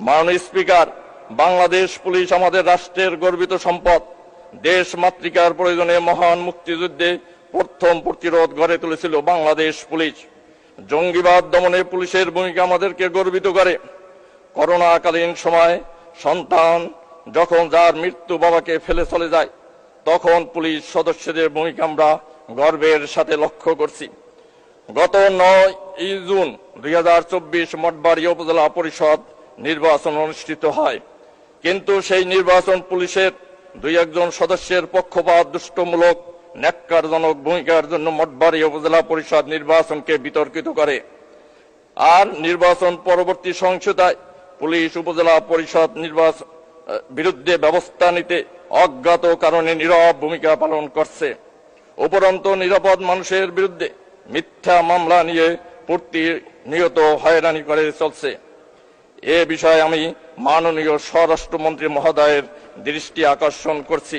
মাননীয় speaker, Bangladesh police আমাদের রাষ্ট্রের গর্বিত সম্পদ। দেশ মাতৃকার প্রয়োজনে মহান মুক্তিযুদ্ধে প্রথম প্রতিরোধ গড়ে তুলেছিল বাংলাদেশ পুলিশ। জঙ্গিবাদ দমনে পুলিশের ভূমিকা আমাদেরকে গর্বিত করে। করোনাকালীন সময় সন্তান যখন যার মৃত্যু বাবাকে ফেলে চলে যায়, তখন পুলিশ সদস্যদের ভূমিকা আমরা গর্বের সাথে লক্ষ্য করছি। গত নয় জুন দুই হাজার চব্বিশ মঠবাড়ি উপজেলা পরিষদ নির্বাচন অনুষ্ঠিত হয়। কিন্তু সেই নির্বাচন পুলিশের দুই একজন সদস্যের পক্ষপাত দুষ্টমূলক, ন্যাক্কারজনক ভূমিকার জন্য মঠবাড়ি উপজেলা পরিষদ নির্বাচনকে বিতর্কিত করে। আর নির্বাচন পরবর্তী সহিংসতায় পুলিশ উপজেলা পরিষদ নির্বাচন বিরুদ্ধে ব্যবস্থা নিতে অজ্ঞাত কারণে নীরব ভূমিকা পালন করছে। উপরন্ত নিরাপদ মানুষের বিরুদ্ধে মিথ্যা মামলা নিয়ে প্রতিনিয়ত হয়রানি করে চলছে। এ বিষয়ে আমি মাননীয় স্বরাষ্ট্রমন্ত্রী মহোদয়ের দৃষ্টি আকর্ষণ করছি।